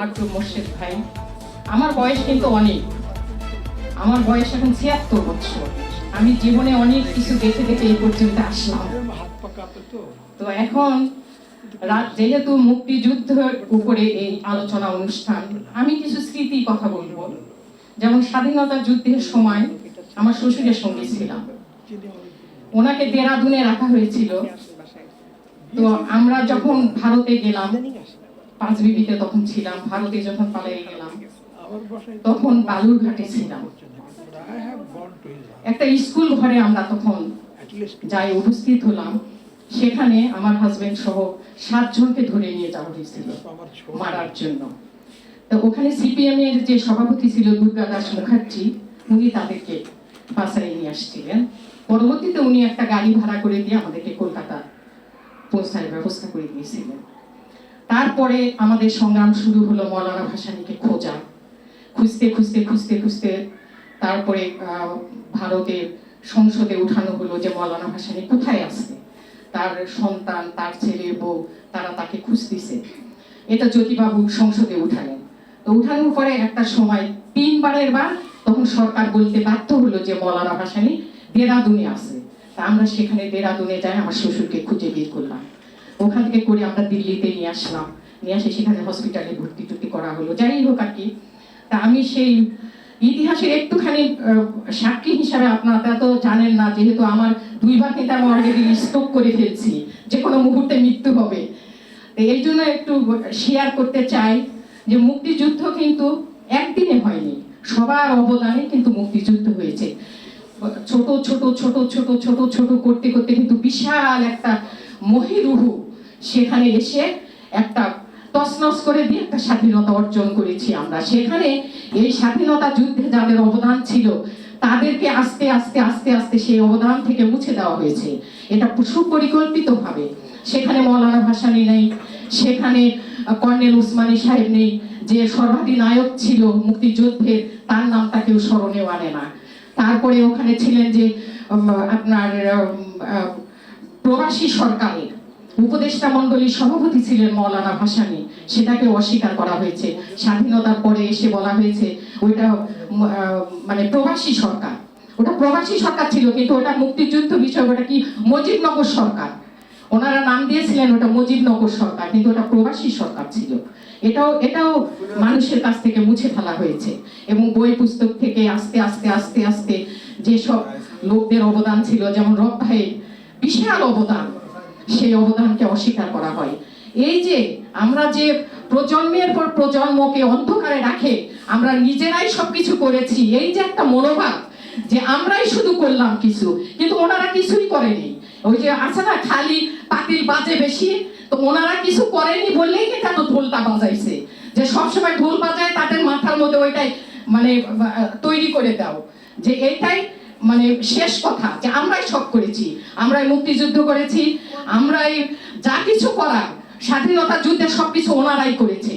মাত্র মোর্শেদ ভাই। আমার বয়স কিন্তু অনেক। আমার বয়স এখন ছিয়াত্তর বছর আমি জীবনে অনেক কিছু দেখে দেখে এই পর্যন্ত আসলাম। তো এখন যেহেতু মুক্তিযুদ্ধের উপরে এই আলোচনা অনুষ্ঠান, আমি কিছু স্মৃতি কথা বলব। যেমন স্বাধীনতা যুদ্ধের সময় আমার শ্বশুরের সঙ্গে ছিলাম। ওনাকে দেরাদুনে রাখা হয়েছিল। তো আমরা যখন ভারতে গেলাম পাঁচ বিবিতে তখন ছিলাম, ভারতে যখন পালিয়ে গেলাম, তখন বালুরঘাটে ছিলাম. একটা স্কুল ঘরে আমরা তখন যাই উপস্থিত হলাম, সেখানে আমার হাজবেন্ড সহ সাতজনকে ধরে নিয়ে যাওয়া হয়েছিল মারার জন্য। তো ওখানে সিপিএম এর যে সভাপতি ছিল দুর্গা দাস মুখার্জি, উনি তাদেরকে বাসায় নিয়ে আসছিলেন। পরবর্তীতে উনি একটা গাড়ি ভাড়া করে দিয়ে আমাদেরকে কলকাতা পৌঁছার ব্যবস্থা করে দিয়েছিলেন। তারপরে আমাদের সংগ্রাম শুরু হলো মৌলানা ভাসানীকে খোঁজা। খুঁজতে খুঁজতে খুঁজতে খুঁজতে তারপরে ভারতের সংসদে উঠানো হলো যে মৌলানা ভাসানী কোথায় আছে। তার সন্তান, তার ছেলে, বউ, তারা তাকে খুঁজতেছে। এটা জ্যোতিবাবু সংসদে উঠালেন। তো উঠানোর পরে একটা সময়, তিনবারের বার তখন সরকার বলতে বাধ্য হলো যে মৌলানা ভাসানী দেরাদুনে আছে। তা আমরা সেখানে দেরাদুনে যাই, আমার শ্বশুরকে খুঁজে বের করলাম। ওখান থেকে করে আমরা দিল্লিতে নিয়ে আসলাম। নিয়ে আসে সেখানে হসপিটালে ভর্তি টুর্তি করা হলো। যাই হোক আর কি। তা আমি সেই ইতিহাসের একটুখানি সাক্ষী হিসাবে আপনারা তো জানেন না, যেহেতু আমার দুইবার কিন্তু আমি অলরেডি স্টক করে ফেলছি, যে কোনো মুহূর্তে মৃত্যু হবে। এই জন্য একটু শেয়ার করতে চাই যে মুক্তিযুদ্ধ কিন্তু একদিনে হয়নি, সবার অবদানে কিন্তু মুক্তিযুদ্ধ হয়েছে। ছোট ছোট ছোট ছোট ছোট ছোট করতে করতে কিন্তু বিশাল একটা মহিরুহু। সেখানে এসে একটা তছনছ করে দিয়ে একটা স্বাধীনতা অর্জন করেছি আমরা। সেখানে এই স্বাধীনতা যুদ্ধে যাদের অবদান ছিল, তাদেরকে আস্তে আস্তে আস্তে আস্তে সেই অবদান থেকে মুছে দেওয়া হয়েছে। এটা সুপরিকল্পিতভাবে। সেখানে মৌলানা ভাসানি নেই, সেখানে কর্নেল উসমানী সাহেব নেই, যে সর্বাধিনায়ক ছিল মুক্তিযুদ্ধের তার নামটা কেউ স্মরণেও আনে না। তারপরে ওখানে ছিলেন যে আপনার প্রবাসী সরকারের উপদেষ্টা মন্ডলীর সভাপতি ছিলেন মৌলানা ভাসানী। সেটাকে অস্বীকার করা হয়েছে। স্বাধীনতার পরে এসে বলা হয়েছে, ওইটা মানে প্রবাসী সরকার। ওটা প্রবাসী সরকার ছিল, কিন্তু ওটা মুক্তিযুদ্ধ বিষয় ওটা কি মুজিবনগর সরকার? ওনারা নাম দিয়েছিলেন ওটা মুজিবনগর সরকার, কিন্তু ওটা প্রবাসী সরকার ছিল। এটাও এটাও মানুষের কাছ থেকে মুছে ফেলা হয়েছে। এবং বই পুস্তক থেকে আস্তে আস্তে আস্তে আস্তে যেসব লোকদের অবদান ছিল, যেমন রব ভাইয়ের বিশাল অবদান, সেই অবদানকে অস্বীকার করা হয়। এই যে আমরা যে প্রজন্মের পর প্রজন্মকে অন্ধকারে রাখে, আমরা নিজেরাই সবকিছু করেছি, এই যে একটা মনোভাব যে আমরাই শুধু করলাম কিছু, কিন্তু ওনারা কিছুই করেনি। ওই যে আছে না, খালি পাতিল বাজে বেশি, তো ওনারা কিছু করেনি বললেই কি কেন ঢোলটা বাজাইছে। যে সবসময় ঢোল বাজায় তাদের মাথার মধ্যে ওইটাই মানে তৈরি করে দাও। যে এইটাই মানে শেষ কথা, যে আমরাই সব করেছি, আমরাই মুক্তিযুদ্ধ করেছি, আমরাই যা কিছু করার, স্বাধীনতা যুদ্ধে সবকিছু ওনারাই করেছে।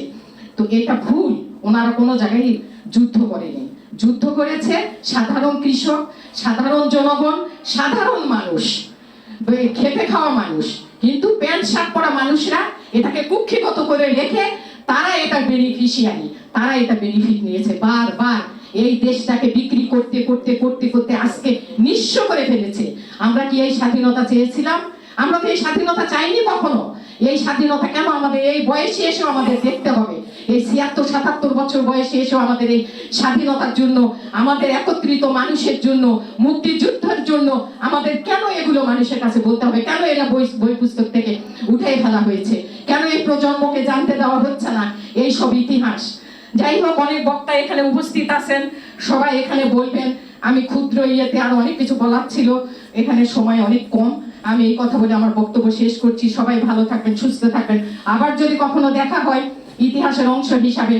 তো এটা ভুল, ওনারা কোনো জায়গায় যুদ্ধ করেনি। যুদ্ধ করেছে সাধারণ কৃষক, সাধারণ জনগণ, সাধারণ মানুষ খেতে খাওয়া মানুষ। কিন্তু প্যান্ট, শার্ট পরা মানুষরা এটাকে কুক্ষিগত করে রেখে তারা এটা বেনিফিশিয়ারি, তারা এটা বেনিফিট নিয়েছে বারবার। এই দেশটাকে বিক্রি করতে করতে করতে করতে আজকে নিঃস্ব করে ফেলেছে। আমরা কি এই স্বাধীনতা চেয়েছিলাম? আমরা তো এই স্বাধীনতা চাইনি কখনো। এই স্বাধীনতা কেন আমাদের এই বয়সে এসেও আমাদের দেখতে হবে? এই ছিয়াত্তর, সাতাত্তর বছর বয়সে এসেও আমাদের এই স্বাধীনতার জন্য, আমাদের একত্রিত মানুষের জন্য, মুক্তিযুদ্ধের জন্য আমাদের কেন এগুলো মানুষের কাছে বলতে হবে? কেন এরা বই বই পুস্তক থেকে উঠে ফেলা হয়েছে? কেন এই প্রজন্মকে জানতে দেওয়া হচ্ছে না? এই সব ইতিহাস। যাই হোক অনেক বক্তা এখানে উপস্থিত আছেন, সবাই এখানে বলবেন। আমি ক্ষুদ্র ইয়েতে আরও অনেক কিছু বলার ছিল, এখানে সময় অনেক কম। আমি এই কথা বলে আমার বক্তব্য শেষ করছি। সবাই ভালো থাকবেন, সুস্থ থাকবেন। আবার যদি কখনো দেখা হয়, ইতিহাসের অংশ হিসাবে